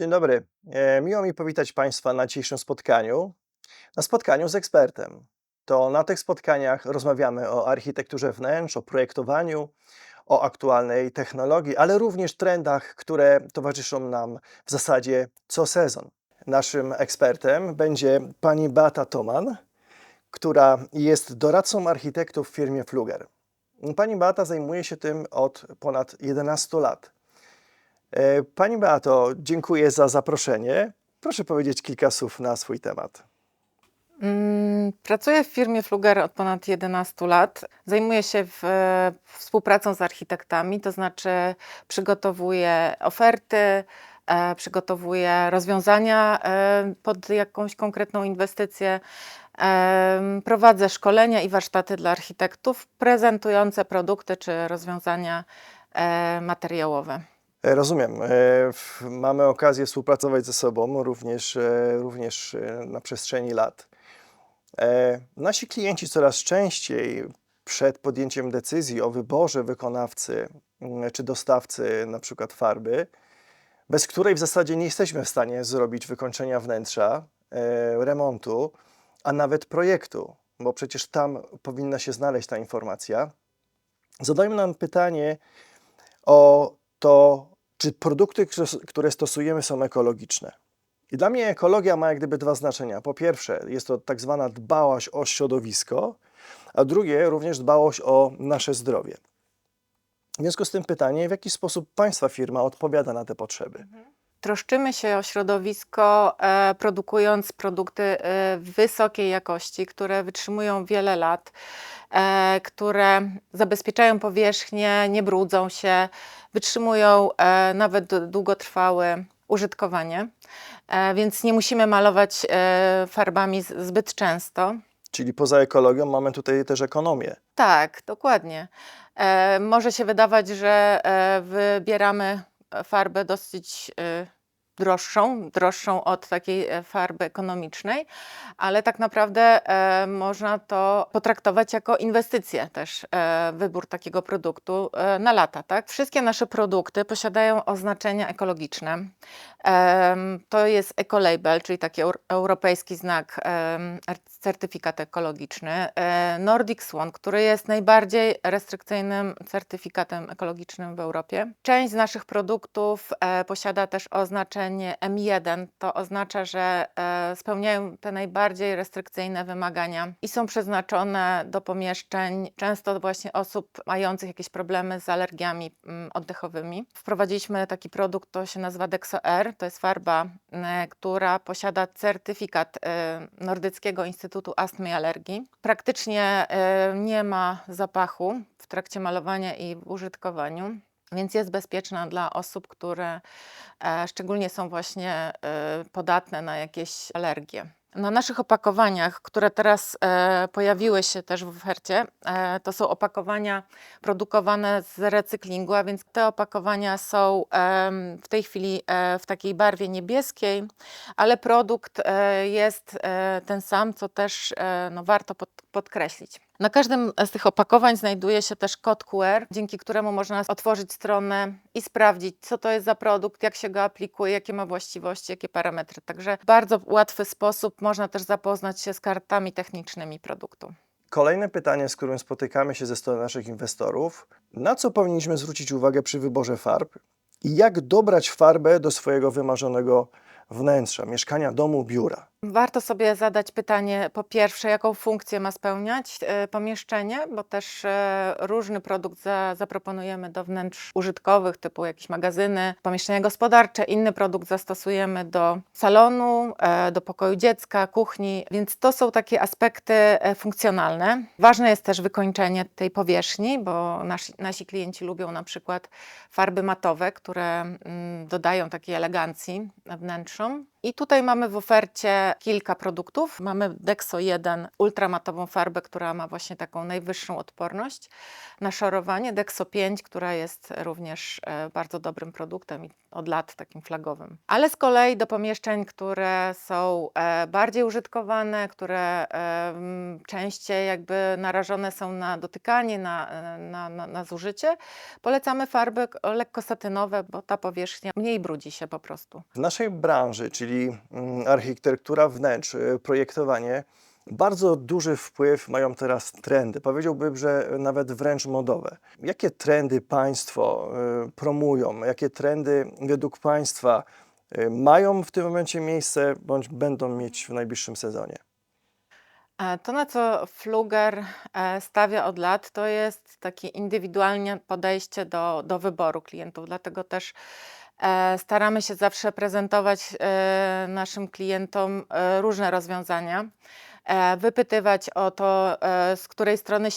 Dzień dobry. E, Miło mi powitać Państwa na dzisiejszym spotkaniu. Na spotkaniu z ekspertem. To na tych spotkaniach rozmawiamy o architekturze wnętrz, o projektowaniu, o aktualnej technologii, ale również trendach, które towarzyszą nam w zasadzie co sezon. Naszym ekspertem będzie pani Beata Toman, która jest doradcą architektów w firmie Fluger. Pani Beata zajmuje się tym od ponad 11 lat. E, Pani Beato, dziękuję za zaproszenie. Proszę powiedzieć kilka słów na swój temat. Mm, Pracuję w firmie Fluger od ponad 11 lat. Zajmuję się w, e, współpracą z architektami, to znaczy przygotowuję oferty, e, przygotowuję rozwiązania pod jakąś konkretną inwestycję. Prowadzę szkolenia i warsztaty dla architektów prezentujące produkty czy rozwiązania materiałowe. E, Rozumiem. E, Mamy okazję współpracować ze sobą również, e, również na przestrzeni lat. Nasi klienci coraz częściej przed podjęciem decyzji o wyborze wykonawcy mm, czy dostawcy na przykład farby, bez której w zasadzie nie jesteśmy w stanie zrobić wykończenia wnętrza, remontu, a nawet projektu, bo przecież tam powinna się znaleźć ta informacja. Zadają nam pytanie o to, czy produkty, które- stosujemy, są ekologiczne. I dla mnie ekologia ma jak gdyby dwa znaczenia. Po pierwsze, jest to tak zwana dbałość o środowisko, a drugie również dbałość o nasze zdrowie. W związku z tym pytanie, w jaki sposób Państwa firma odpowiada na te potrzeby? Troszczymy się o środowisko, e, produkując produkty e, wysokiej jakości, które wytrzymują wiele lat, e, które zabezpieczają powierzchnię, nie brudzą się, wytrzymują nawet długotrwałe użytkowanie, więc nie musimy malować farbami zbyt często. Czyli poza ekologią mamy tutaj też ekonomię. Tak, dokładnie. E, może się wydawać, że e, wybieramy farbę dosyć e, droższą, droższą od takiej e, farby ekonomicznej, ale tak naprawdę e, można to potraktować jako inwestycję też, e, wybór takiego produktu na lata. Tak? Wszystkie nasze produkty posiadają oznaczenia ekologiczne. To jest Ecolabel, czyli taki eur- europejski znak, er- certyfikat ekologiczny. Nordic Swan, który jest najbardziej restrykcyjnym certyfikatem ekologicznym w Europie. Część z naszych produktów posiada też oznaczenie M1. To oznacza, że e, spełniają te najbardziej restrykcyjne wymagania i są przeznaczone do pomieszczeń często właśnie osób mających jakieś problemy z alergiami mm, oddechowymi. Wprowadziliśmy taki produkt, to się nazywa Dexo R. To jest farba, m, która posiada certyfikat e, Nordyckiego Instytutu Astmy i Alergii. Praktycznie e, nie ma zapachu w trakcie malowania i w użytkowaniu. Więc jest bezpieczna dla osób, które e, szczególnie są właśnie e, podatne na jakieś alergie. Na naszych opakowaniach, które teraz e, pojawiły się też w ofercie, to są opakowania produkowane z recyklingu, a więc te opakowania są w tej chwili w takiej barwie niebieskiej, ale produkt jest ten sam, co też no, warto pod, podkreślić. Na każdym z tych opakowań znajduje się też kod QR, dzięki któremu można otworzyć stronę i sprawdzić, co to jest za produkt, jak się go aplikuje, jakie ma właściwości, jakie parametry. Także w bardzo łatwy sposób można też zapoznać się z kartami technicznymi produktu. Kolejne pytanie, z którym spotykamy się ze strony naszych inwestorów, na co powinniśmy zwrócić uwagę przy wyborze farb i jak dobrać farbę do swojego wymarzonego wnętrza, mieszkania, domu, biura? Warto sobie zadać pytanie, po pierwsze, jaką funkcję ma spełniać e, pomieszczenie, bo też e, różny produkt za, zaproponujemy do wnętrz użytkowych, typu jakieś magazyny, pomieszczenia gospodarcze. Inny produkt zastosujemy do salonu, e, do pokoju dziecka, kuchni, więc to są takie aspekty funkcjonalne. Ważne jest też wykończenie tej powierzchni, bo nasi, nasi klienci lubią na przykład farby matowe, które mm, dodają takiej elegancji wnętrzom. I tutaj mamy w ofercie kilka produktów. Mamy Dexo 1 ultramatową farbę, która ma właśnie taką najwyższą odporność na szorowanie. Dexo 5, która jest również e, bardzo dobrym produktem i od lat takim flagowym. Ale z kolei do pomieszczeń, które są e, bardziej użytkowane, które e, częściej jakby narażone są na dotykanie, na, na, na, na zużycie, polecamy farby lekko satynowe, bo ta powierzchnia mniej brudzi się po prostu. W naszej branży, czyli mm, architektura wnętrz, y, projektowanie, bardzo duży wpływ mają teraz trendy. Powiedziałbym, że nawet wręcz modowe. Jakie trendy Państwo y, promują? Jakie trendy według Państwa y, mają w tym momencie miejsce bądź będą mieć w najbliższym sezonie? E, To, na co Fluger e, stawia od lat, to jest takie indywidualne podejście do, do wyboru klientów. Dlatego też staramy się zawsze prezentować e, naszym klientom e, różne rozwiązania, e, wypytywać o to, e, z której strony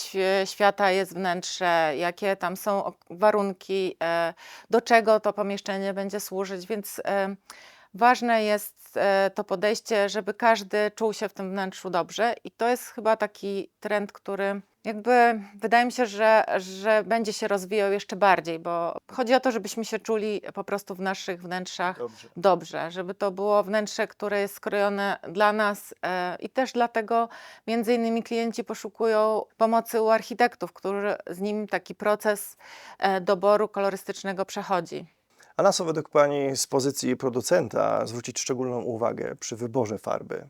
świata jest wnętrze, jakie tam są warunki, e, do czego to pomieszczenie będzie służyć. Więc e, Ważne jest e, to podejście, żeby każdy czuł się w tym wnętrzu dobrze, i to jest chyba taki trend, który jakby wydaje mi się, że, że będzie się rozwijał jeszcze bardziej, bo chodzi o to, żebyśmy się czuli po prostu w naszych wnętrzach Dobrze. dobrze, żeby to było wnętrze, które jest skrojone dla nas e, i też dlatego między innymi klienci poszukują pomocy u architektów, którzy z nim taki proces e, doboru kolorystycznego przechodzi. A na co według Pani z pozycji producenta zwrócić szczególną uwagę przy wyborze farby?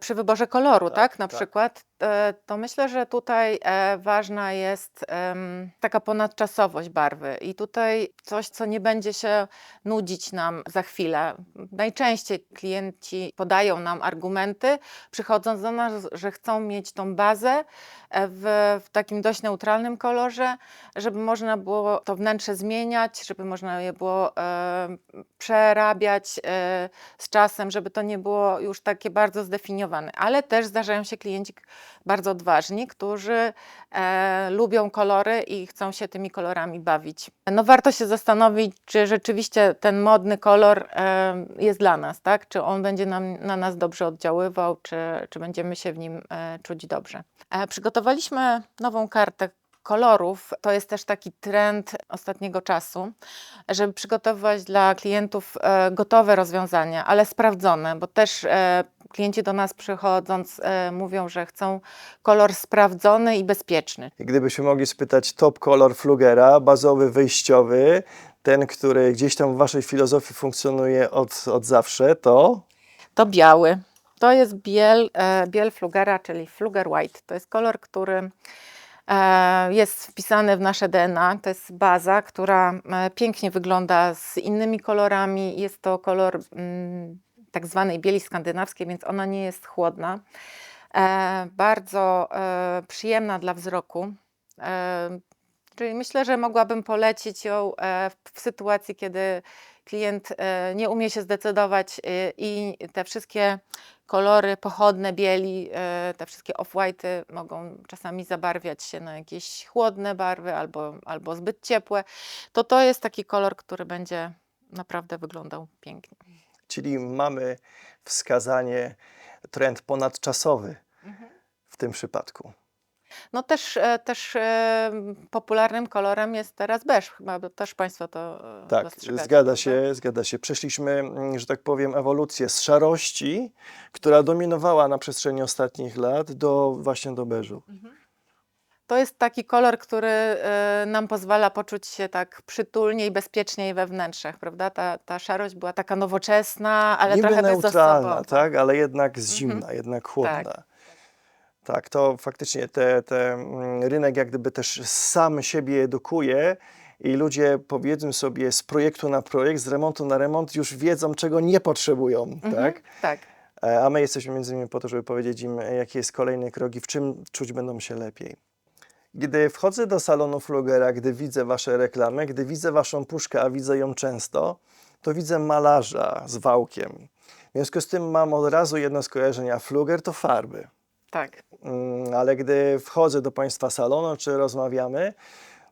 Przy wyborze koloru, Tak, tak, na tak. przykład, e, to myślę, że tutaj e, ważna jest taka ponadczasowość barwy i tutaj coś, co nie będzie się nudzić nam za chwilę. Najczęściej klienci podają nam argumenty, przychodząc do nas, że chcą mieć tą bazę e, w, w takim dość neutralnym kolorze, żeby można było to wnętrze zmieniać, żeby można je było e, przerabiać e, z czasem, żeby to nie było już takie bardzo zdefiniowane. Ale też zdarzają się klienci bardzo odważni, którzy e, lubią kolory i chcą się tymi kolorami bawić. No warto się zastanowić, czy rzeczywiście ten modny kolor e, jest dla nas, tak? Czy on będzie nam, na nas dobrze oddziaływał, czy, czy będziemy się w nim e, czuć dobrze. E, przygotowaliśmy nową kartę kolorów. To jest też taki trend ostatniego czasu żeby przygotowywać dla klientów e, gotowe rozwiązania, ale sprawdzone, bo też e, klienci do nas przychodząc e, mówią, że chcą kolor sprawdzony i bezpieczny. Gdybyśmy mogli spytać top kolor Flugera, bazowy, wyjściowy, ten, który gdzieś tam w Waszej filozofii funkcjonuje od, od zawsze, to To biały. To jest biel, biel flugera, czyli fluger white. To jest kolor, który jest wpisany w nasze DNA. To jest baza, która e, pięknie wygląda z innymi kolorami. Jest to kolor mm, tak zwanej bieli skandynawskiej, więc ona nie jest chłodna. E, bardzo e, przyjemna dla wzroku. E, czyli myślę, że mogłabym polecić ją e, w, sytuacji, kiedy klient e, nie umie się zdecydować e, i te wszystkie kolory pochodne bieli, e, te wszystkie off-white'y mogą czasami zabarwiać się na jakieś chłodne barwy albo, albo zbyt ciepłe, to to jest taki kolor, który będzie naprawdę wyglądał pięknie. czyli mamy wskazanie, trend ponadczasowy w tym przypadku. No też, e, też e, popularnym kolorem jest teraz beż, chyba też Państwo to e, Tak, zgadza się, zgadza się. Przeszliśmy, mm, że tak powiem, ewolucję z szarości, która dominowała na przestrzeni ostatnich lat, do właśnie do beżu. To jest taki kolor, który nam pozwala poczuć się tak przytulniej, bezpieczniej we wnętrzach, prawda? Ta, ta szarość była taka nowoczesna, ale Niby trochę neutralna, tak, ale jednak z zimna, jednak chłodna. Tak. To faktycznie te, te, mm, rynek jak gdyby też sam siebie edukuje i ludzie powiedzmy sobie z projektu na projekt, z remontu na remont już wiedzą, czego nie potrzebują, Mhm, tak? tak. E, A my jesteśmy między innymi po to, żeby powiedzieć im, e, jaki jest kolejny krok i w czym czuć będą się lepiej. Gdy wchodzę do salonu Flugera, gdy widzę Wasze reklamy, gdy widzę Waszą puszkę, a widzę ją często, to widzę malarza z wałkiem. W związku z tym mam od razu jedno skojarzenie, a Fluger to farby. Tak. Mm, Ale gdy wchodzę do Państwa salonu, czy rozmawiamy,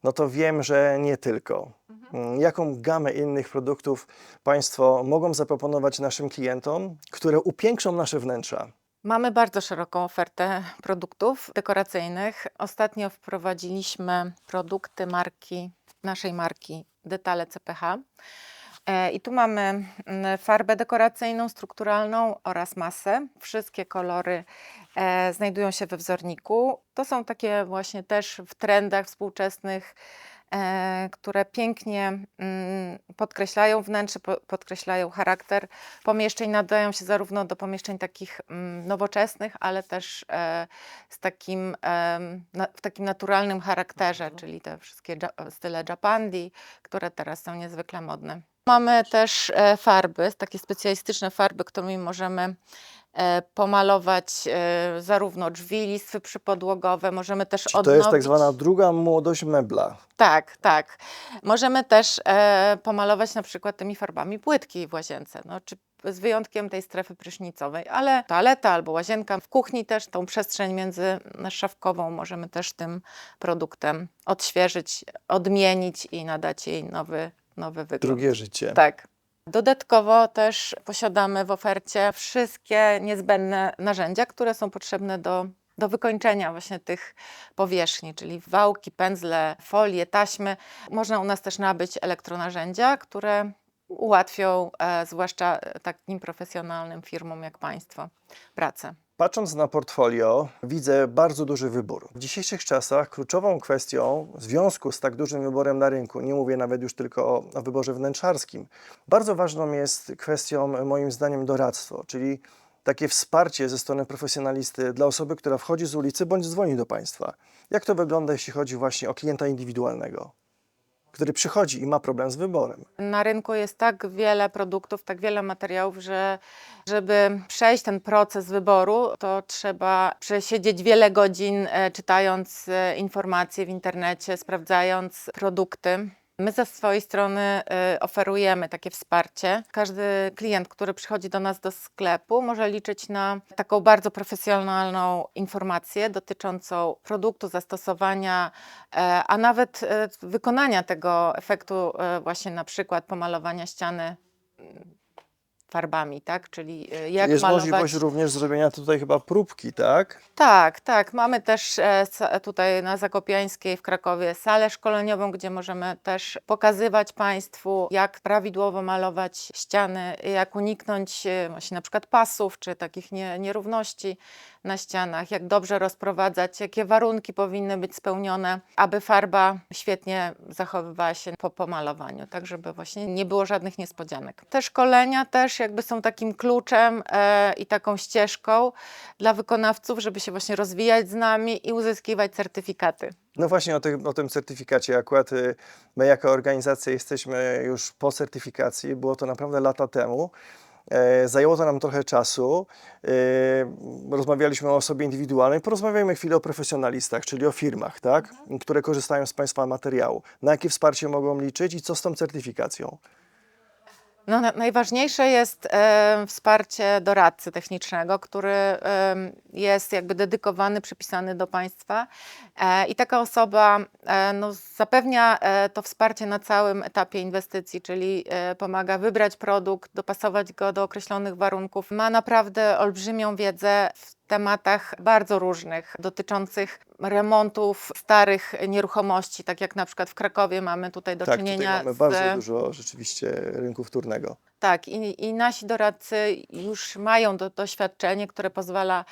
no to wiem, że nie tylko. Mm, Jaką gamę innych produktów Państwo mogą zaproponować naszym klientom, które upiększą nasze wnętrza? Mamy bardzo szeroką ofertę produktów dekoracyjnych. Ostatnio wprowadziliśmy produkty marki, naszej marki Detale CPH. E, I tu mamy mm, farbę dekoracyjną, strukturalną oraz masę. Wszystkie kolory e, znajdują się we wzorniku. To są takie właśnie też w trendach współczesnych, e, które pięknie mm, podkreślają wnętrze, po- podkreślają charakter pomieszczeń, nadają się zarówno do pomieszczeń takich mm, nowoczesnych, ale też z takim, w takim naturalnym charakterze, czyli te wszystkie style Japandi, które teraz są niezwykle modne. Mamy też e, farby, takie specjalistyczne farby, którymi możemy e, pomalować e, zarówno drzwi, listwy przypodłogowe, możemy też Czy to odnowić... jest tak zwana druga młodość mebla? Tak, tak. Możemy też pomalować na przykład tymi farbami płytki w łazience, no, czy z wyjątkiem tej strefy prysznicowej, ale toaleta albo łazienka w kuchni też tą przestrzeń między szafkową możemy też tym produktem odświeżyć, odmienić i nadać jej nowy, nowy wygląd. Drugie życie. Tak. Dodatkowo też posiadamy w ofercie wszystkie niezbędne narzędzia, które są potrzebne do, do wykończenia właśnie tych powierzchni, czyli wałki, pędzle, folie, taśmy. Można u nas też nabyć elektronarzędzia, które ułatwią e, zwłaszcza takim profesjonalnym firmom jak Państwo pracę. Patrząc na portfolio, widzę bardzo duży wybór. W dzisiejszych czasach kluczową kwestią w związku z tak dużym wyborem na rynku, nie mówię nawet już tylko o, o wyborze wnętrzarskim, bardzo ważną jest kwestią, moim zdaniem, doradztwo, czyli takie wsparcie ze strony profesjonalisty dla osoby, która wchodzi z ulicy bądź dzwoni do Państwa. Jak to wygląda, jeśli chodzi właśnie o klienta indywidualnego, który przychodzi i ma problem z wyborem? Na rynku jest tak wiele produktów, tak wiele materiałów, że żeby przejść ten proces wyboru, to trzeba przesiedzieć wiele godzin e, czytając e, informacje w internecie, sprawdzając produkty. My ze swojej strony e, oferujemy takie wsparcie. Każdy klient, który przychodzi do nas do sklepu, może liczyć na taką bardzo profesjonalną informację dotyczącą produktu, zastosowania, e, a nawet e, wykonania tego efektu, e, właśnie na przykład pomalowania ściany farbami, tak? Czyli e, jak jest malować. możliwość również zrobienia tutaj chyba próbki, tak? Tak, tak. Mamy też e, tutaj na Zakopiańskiej w Krakowie salę szkoleniową, gdzie możemy też pokazywać Państwu, jak prawidłowo malować ściany, jak uniknąć e, właśnie na przykład pasów czy takich nie, nierówności na ścianach, jak dobrze rozprowadzać, jakie warunki powinny być spełnione, aby farba świetnie zachowywała się po pomalowaniu, tak żeby właśnie nie było żadnych niespodzianek. Te szkolenia też jakby są takim kluczem e, i taką ścieżką dla wykonawców, żeby się właśnie rozwijać z nami i uzyskiwać certyfikaty. No właśnie o tym, o tym certyfikacie. Akurat y, my jako organizacja jesteśmy już po certyfikacji. Było to naprawdę lata temu. E, Zajęło to nam trochę czasu. E, Rozmawialiśmy o osobie indywidualnej. Porozmawiajmy chwilę o profesjonalistach, czyli o firmach, tak? które korzystają z Państwa materiału. Na jakie wsparcie mogą liczyć i co z tą certyfikacją? No, na- najważniejsze jest e, wsparcie doradcy technicznego, który em, jest jakby dedykowany, przypisany do państwa e, i taka osoba e, no, zapewnia e, to wsparcie na całym etapie inwestycji, czyli e, pomaga wybrać produkt, dopasować go do określonych warunków. Ma naprawdę olbrzymią wiedzę w tematach bardzo różnych, dotyczących remontów starych nieruchomości, tak jak na przykład w Krakowie mamy tutaj do tak, tutaj czynienia mamy z... bardzo dużo rzeczywiście rynku wtórnego. Tak, i, i nasi doradcy już mają do, doświadczenie, które pozwala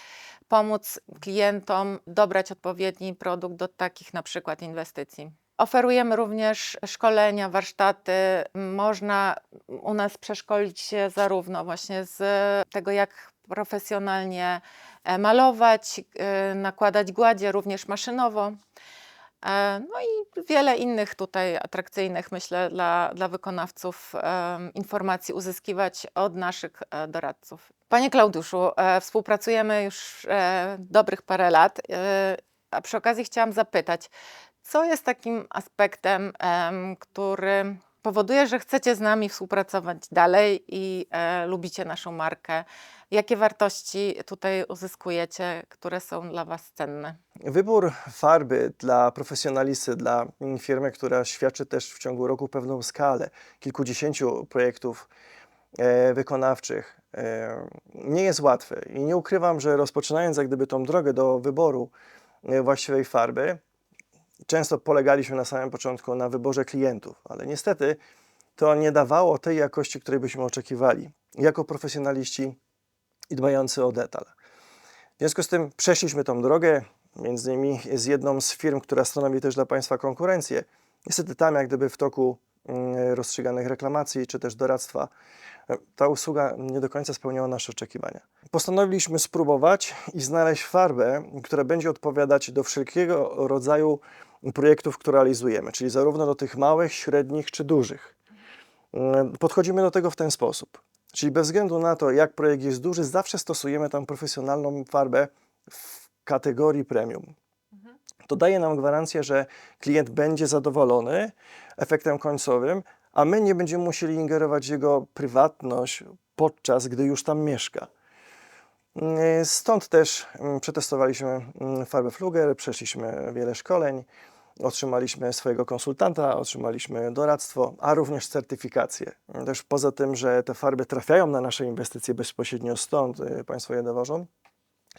pomóc klientom dobrać odpowiedni produkt do takich na przykład inwestycji. Oferujemy również szkolenia, warsztaty. Można u nas przeszkolić się zarówno właśnie z tego, jak profesjonalnie malować, e, nakładać gładzie, również maszynowo. E, No i wiele innych tutaj atrakcyjnych, myślę, dla, dla wykonawców informacji uzyskiwać od naszych e, doradców. Panie Klauduszu, e, współpracujemy już e, dobrych parę lat, e, a przy okazji chciałam zapytać, co jest takim aspektem, em, który powoduje, że chcecie z nami współpracować dalej i e, lubicie naszą markę. Jakie wartości tutaj uzyskujecie, które są dla Was cenne? Wybór farby dla profesjonalisty, dla firmy, która świadczy też w ciągu roku pewną skalę, kilkudziesięciu projektów e, wykonawczych, e, nie jest łatwy. I nie ukrywam, że rozpoczynając jak gdyby tą drogę do wyboru e, właściwej farby, często polegaliśmy na samym początku na wyborze klientów, ale niestety to nie dawało tej jakości, której byśmy oczekiwali jako profesjonaliści i dbający o detal. W związku z tym przeszliśmy tą drogę, między innymi z jedną z firm, która stanowi też dla Państwa konkurencję. Niestety tam, jak gdyby w toku mm, rozstrzyganych reklamacji czy też doradztwa, e, ta usługa nie do końca spełniała nasze oczekiwania. Postanowiliśmy spróbować i znaleźć farbę, która będzie odpowiadać do wszelkiego rodzaju projektów, które realizujemy, czyli zarówno do tych małych, średnich czy dużych. Mm, Podchodzimy do tego w ten sposób. Czyli bez względu na to, jak projekt jest duży, zawsze stosujemy tam profesjonalną farbę w kategorii premium. To daje nam gwarancję, że klient będzie zadowolony efektem końcowym, a my nie będziemy musieli ingerować w jego prywatność podczas gdy już tam mieszka. Stąd też mm, przetestowaliśmy mm, farbę Fluger, przeszliśmy wiele szkoleń, otrzymaliśmy swojego konsultanta, otrzymaliśmy doradztwo, a również certyfikację. Też poza tym, że te farby trafiają na nasze inwestycje bezpośrednio stąd, y, Państwo je dowożą,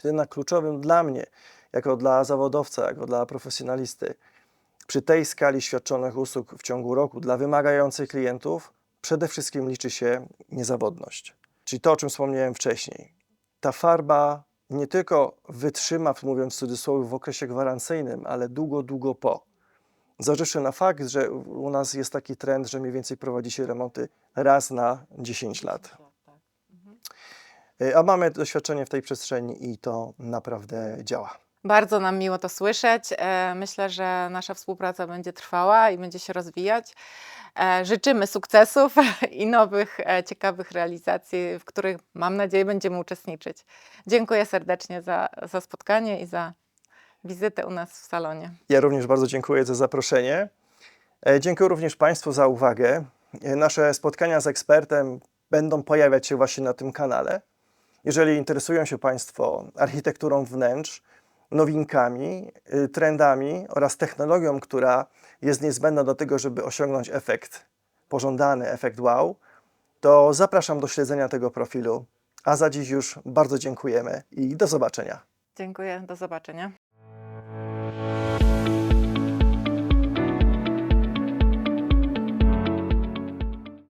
jednak kluczowym dla mnie, jako dla zawodowca, jako dla profesjonalisty, przy tej skali świadczonych usług w ciągu roku dla wymagających klientów, przede wszystkim liczy się niezawodność. Czyli to, o czym wspomniałem wcześniej. Ta farba nie tylko wytrzyma, mówiąc w cudzysłowie, w okresie gwarancyjnym, ale długo, długo po. Zważywszy na fakt, że u nas jest taki trend, że mniej więcej prowadzi się remonty raz na 10 lat. Y, A mamy doświadczenie w tej przestrzeni i to naprawdę działa. Bardzo nam miło to słyszeć. E, Myślę, że nasza współpraca będzie trwała i będzie się rozwijać. E, Życzymy sukcesów i nowych, e, ciekawych realizacji, w których mam nadzieję będziemy uczestniczyć. Dziękuję serdecznie za, za spotkanie i za wizytę u nas w salonie. Ja również bardzo dziękuję za zaproszenie. Dziękuję również Państwu za uwagę. Nasze spotkania z ekspertem będą pojawiać się właśnie na tym kanale. Jeżeli interesują się Państwo architekturą wnętrz, nowinkami, y, trendami oraz technologią, która jest niezbędna do tego, żeby osiągnąć efekt pożądany, efekt wow, to zapraszam do śledzenia tego profilu. A za dziś już bardzo dziękujemy i do zobaczenia. Dziękuję, do zobaczenia.